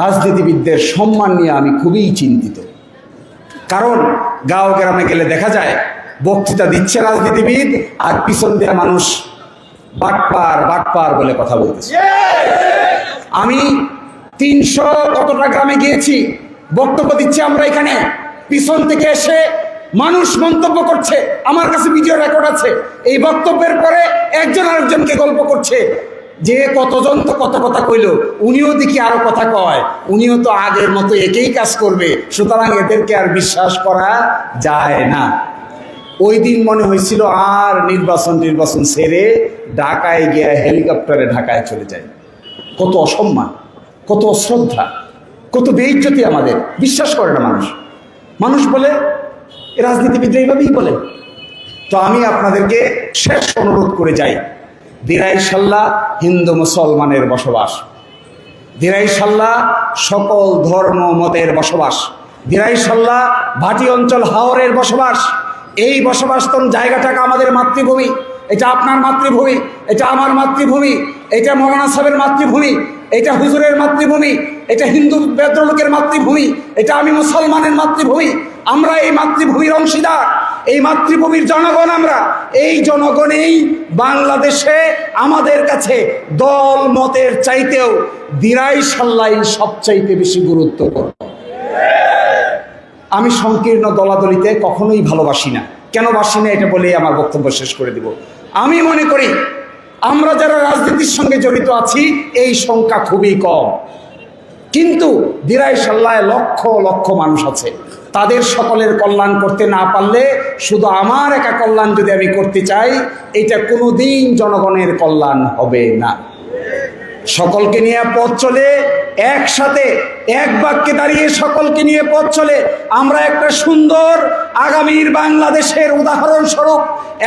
রাজনীতিবিদদের সম্মান নিয়ে আমি খুবই চিন্তিত। কারণ গাঁও গ্রামে গেলে দেখা যায়, বক্তৃতা দিচ্ছে রাজনীতিবিদ আর পিছন দিয়ে মানুষ বাটপার বাটপার বলে কথা বলতেছে। আমি তিনশো কতটা গ্রামে গিয়েছি, বক্তব্য দিচ্ছি আমরা এখানে। পিছন থেকে এসে মানুষ মন্তব্য করছে, আমার কাছে ভিডিও রেকর্ড আছে। এই বক্তব্যের পরে একজন আরেকজনকে গল্প করছে। যে কতজন তো কত কথা কইল, উনিও দেখি আরও কথা কয়। উনিও তো আগের মতো একেই কাজ করবে, সুতরাং এদেরকে আর বিশ্বাস করা যায় না। ওই দিন মনে হয়েছিল আর নির্বাচন নির্বাচন সেরে ঢাকায় গিয়ে হেলিকপ্টারে ঢাকায় চলে যায় কত অসম্মান, কত অশ্রদ্ধা কত বেইজ্জতি আমাদের। বিশ্বাস করে না মানুষ। মানুষ বলে এ রাজনীতিবিদ এইভাবেই বলে। তো আমি আপনাদেরকে শেষ অনুরোধ করে যাই। দিরাই সাল্লাহ হিন্দু মুসলমানের বসবাস। দিরাই সাল্লাহ সকল ধর্ম মতের বসবাস। দিরাই সাল্লাহ ভাটি অঞ্চল হাওরের বসবাস। এই বসবাসতম জায়গাটাকে আমাদের মাতৃভূমি। এটা আপনার মাতৃভূমি, এটা আমার মাতৃভূমি, এটা মৌলানা সাহেবের মাতৃভূমি, এটা হুজুরের মাতৃভূমি, এটা হিন্দু বেদ্রলোকের মাতৃভূমি, এটা আমি মুসলমানের মাতৃভূমি। আমরা এই মাতৃভূমির অংশীদার। এই মাতৃভূমির জনগণ আমরা, এই জনগণেই বাংলাদেশে আমাদের কাছে দল মতের চাইতেও দিরাই সাল্লাই সবচাইতে বেশি গুরুত্বপূর্ণ। আমি সংকীর্ণ দলাদলিতে কখনোই ভালোবাসি না। কেন বাসি না এটা বলেই আমার বক্তব্য শেষ করে দিব। আমি মনে করি, আমরা যারা রাজনীতির সঙ্গে জড়িত আছি, এই সংখ্যা খুবই কম। কিন্তু দিরাই সাল্লায় লক্ষ লক্ষ মানুষ আছে। তাদের সকলের কল্যাণ করতে না পারলে শুধু আমার একা কল্যাণ যদি আমি করতে চাই, এটা কোনোদিন জনগণের কল্যাণ হবে না। সকলকে নিয়ে পথ চলে, একসাথে, এক বাক্যে দাঁড়িয়ে সকলকে নিয়ে পথ চলে। আমরা একটা সুন্দর আগামীর বাংলাদেশের উদাহরণস্বরূপ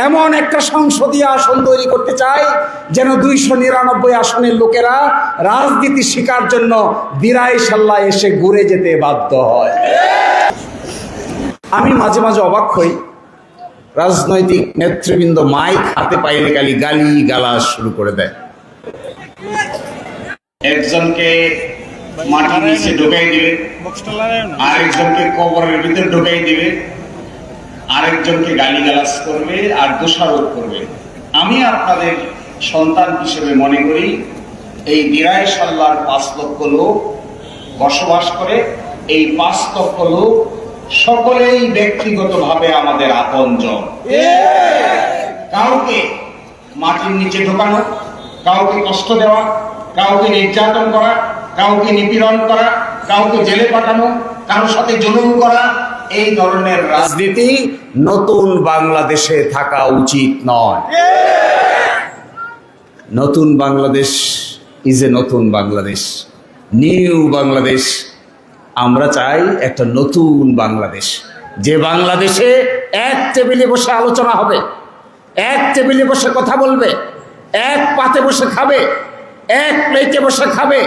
এমন একটা সংসদীয় আসন তৈরি করতে চাই, যেন দুইশো নিরানব্বই আসনের লোকেরা রাজনীতি শিকার জন্য বিরাই সাল্লাহ এসে ঘুরে যেতে বাধ্য হয়। আমি মাঝে মাঝে অবাক হই রাজনৈতিক নেতৃবৃন্দ মাইক হাতে পাইলে গালি গালি গালা শুরু করে দেয়। একজনকে মাটির নিচে ঢুকাই দিবে, আরেকজনকে কবরের ভিতরে ঢুকাই দিবে, আরেকজনকে গালিগালাজ করবে আর দোষারোপ করবে। আমি আপনাদের সন্তান হিসেবে মনে করি, এই দিরাই সাল্লার পাঁচ লক্ষ লোক বসবাস করে, এই পাঁচ লক্ষ লোক সকলেই ব্যক্তিগতভাবে আমাদের আপনজন। কাউকে মাটির নিচে ঢোকানো, কাউকে কষ্ট দেওয়া, কাউকে নির্যাতন করা, কাউকে নিপীড়ন করা, কাউকে জেলে পাঠানো কারোর সাথে জুলুম করা, এই ধরনের রাজনীতি রাজনীতি নতুন বাংলাদেশে থাকা উচিত নয়। নতুন বাংলাদেশ ইজ এ নতুন বাংলাদেশ। নিউ বাংলাদেশ আমরা চাই একটা নতুন বাংলাদেশ। যে বাংলাদেশে এক টেবিলে বসে আলোচনা হবে, এক টেবিলে বসে কথা বলবে, এক পাতে বসে খাবে, এক প্লেটে বসে খাবে,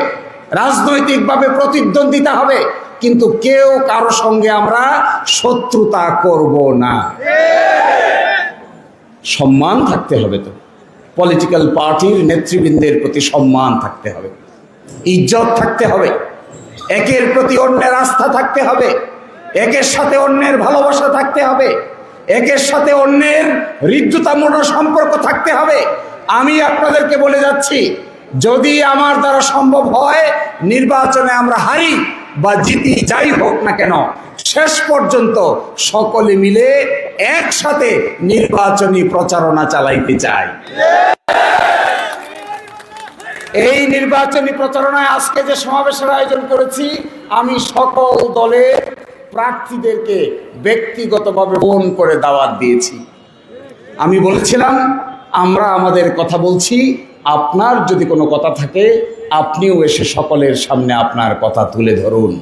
রাজনৈতিকভাবে প্রতিদ্বন্দ্বিতা হবে, কিন্তু কেউ কারও সঙ্গে আমরা শত্রুতা করব না। সম্মান থাকতে হবে তো। পলিটিক্যাল পার্টির নেতৃবৃন্দের প্রতি সম্মান থাকতে হবে। ইজ্জত থাকতে হবে। একের প্রতি অন্যের আস্থা থাকতে হবে। একের সাথে অন্যের ভালোবাসা থাকতে হবে। একের সাথে অন্যের হৃদ্যতামূর্ণ সম্পর্ক থাকতে হবে। আমি আপনাদেরকে বলে যাচ্ছি, যদি আমার দ্বারা সম্ভব হয়, নির্বাচনে আমরা হারি বা জিতি যাই হোক না কেন, শেষ পর্যন্ত সকলে মিলে একসাথে নির্বাচনী প্রচারণা চালাইতে চাই। এই নির্বাচনী প্রচারণায় আজকে যে সমাবেশের আয়োজন করেছি আমি সকল দলের প্রার্থীদেরকে ব্যক্তিগতভাবে ফোন করে দাওয়াত দিয়েছি। আমি বলেছিলাম আমরা আমাদের কথা বলছি আপনার যদি কোনো কথা থাকে আপনিও এসে সকলের সামনে আপনার কথা তুলে ধরুন।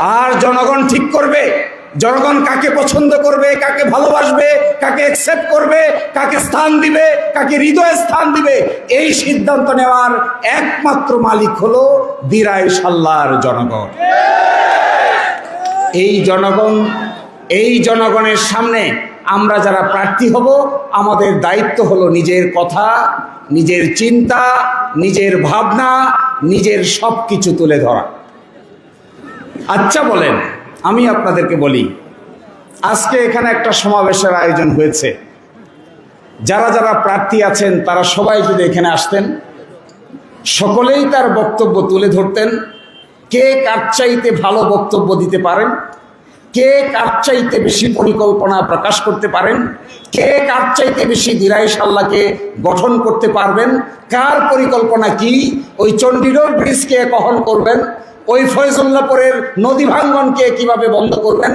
আর জনগণ ঠিক করবে। জনগণ কাকে পছন্দ করবে, কাকে ভালোবাসবে, কাকে অ্যাকসেপ্ট করবে, কাকে স্থান দিবে, কাকে হৃদয়ে স্থান দিবে, এই সিদ্ধান্ত নেওয়ার একমাত্র মালিক হলো দিরাই সাল্লার জনগণ। এই জনগণ, এই জনগণের সামনে আমরা যারা প্রার্থী হব, আমাদের দায়িত্ব হলো নিজের কথা, নিজের চিন্তা, নিজের ভাবনা, নিজের সব কিছু তুলে ধরা। আচ্ছা বলেন। আমি আপনাদেরকে বলি, আজকে এখানে একটা সমাবেশের আয়োজন হয়েছে। যারা যারা প্রার্থী আছেন, তারা সবাই যদি এখানে আসতেন, সকলেই তার বক্তব্য তুলে ধরতেন, কে কার চাইতে ভালো বক্তব্য দিতে পারেন, কে কার চাইতে বেশি পরিকল্পনা প্রকাশ করতে পারেন, কে কার চাইতে বেশি দিরাই আল্লাহকে গঠন করতে পারবেন, কার পরিকল্পনা কি, ওই চণ্ডীগড় ব্রিজকে কখন করবেন ওই ফয়জুল্লাপুরের নদী ভাঙ্গনকে কীভাবে বন্ধ করবেন?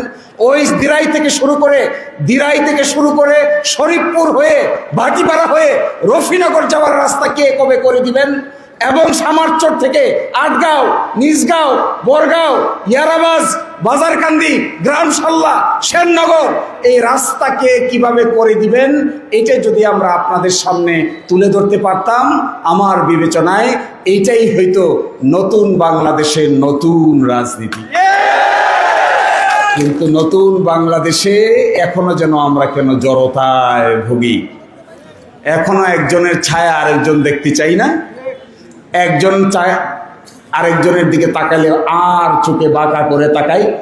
ওই দিরাই থেকে শুরু করে, দিরাই থেকে শুরু করে শরীফপুর হয়ে, ভাটিপাড়া হয়ে রফিনগর যাওয়ার রাস্তা কে কবে করে দিবেন? এবং সামারচর থেকে আটগাঁও, নিজগাঁও, বরগাঁও, ইয়ারাবাজ বাজারকান্দি গ্রাম সাল্লা শেরনগর এই রাস্তাকে কীভাবে করে দিবেন এটা যদি আমরা আপনাদের সামনে তুলে ধরতে পারতাম, আমার বিবেচনায় এইটাই হয়তো নতুন বাংলাদেশের নতুন রাজনীতি। কিন্তু নতুন বাংলাদেশে এখনও যেন আমরা কেন জড়তায় ভুগি। এখনও একজনের ছায়া আরেকজন দেখতে চাই না, একজন চায় আরেকজনের দিকে তাকালে আর চোখে বাঁকা করে তাকাই।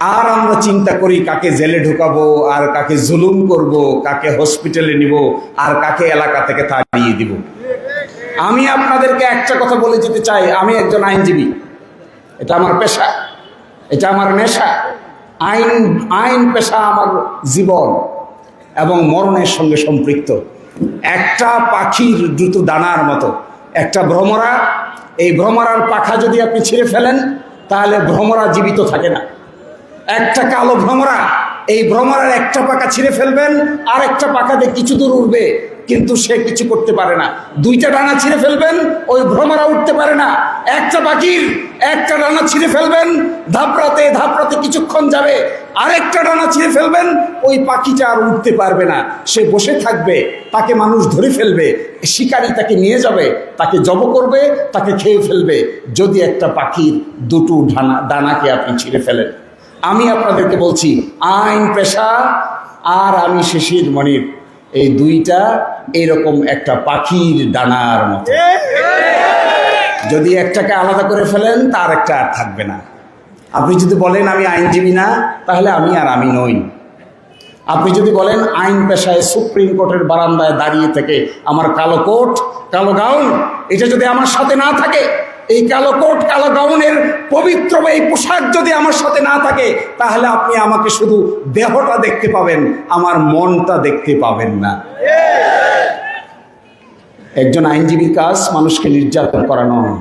আর আমরা চিন্তা করি কাকে জেলে ঢুকাবো, আর কাকে জুলুম করব, কাকে হসপিটালে নিব, আর কাকে এলাকা থেকে তাড়িয়ে দিব। আমি আপনাদেরকে একটা কথা বলে যেতে চাই। আমি একজন আইনজীবী। এটা আমার পেশা। এটা আমার নেশা। আইন আইন পেশা আমার জীবন এবং মরণের সঙ্গে সম্পৃক্ত। একটা পাখির দ্রুত দানার মতো, একটা ভ্রমরা এই ভ্রমরার পাখা যদি আপনি ছিঁড়ে ফেলেন, তাহলে ভ্রমরা জীবিত থাকে না। একটা কালো ভ্রমরা, এই ভ্রমরার একটা পাখা ছিঁড়ে ফেলবেন আর একটা পাখাতে কিছু দূর উঠবে কিন্তু সে কিছু করতে পারে না। দুইটা ডানা ছিঁড়ে ফেলবেন, ওই ভ্রমরা উঠতে পারে না। একটা পাখির একটা ডানা ছিঁড়ে ফেলবেন, ধাপড়াতে ধাপড়াতে কিছুক্ষণ যাবে। আরেকটা ডানা ছিঁড়ে ফেলবেন, ওই পাখিটা আর উঠতে পারবে না। সে বসে থাকবে, তাকে মানুষ ধরে ফেলবে, শিকারী তাকে নিয়ে যাবে, তাকে জব করবে, তাকে খেয়ে ফেলবে। যদি একটা পাখির দুটো ডানা দানাকে আপনি ছিঁড়ে ফেলেন। আমি আপনাদেরকে বলছি, আইন পেশা আর আমি শিশির মনির। এই দুইটা এরকম একটা পাখির ডানার মতো। যদি একটাকে আলাদা করে ফেলেন, তার একটা আর থাকবে না। আপনি যদি বলেন, আমি আইনজীবী না, তাহলে আমি আর আমি নই। আপনি যদি বলেন, আইন পেশায় সুপ্রিম কোর্টের বারান্দায় দাঁড়িয়ে থেকে আমার কালো কোট, কালো গাউন, এটা যদি আমার সাথে না থাকে এই কালো কোট, কালো গাউনের পবিত্র এই পোশাক যদি আমার সাথে না থাকে, তাহলে আপনি আমাকে শুধু দেহটা দেখতে পাবেন, আমার মনটা দেখতে পাবেন না। একজন আইনজীবীর কাজ মানুষকে নির্যাতন করা নয়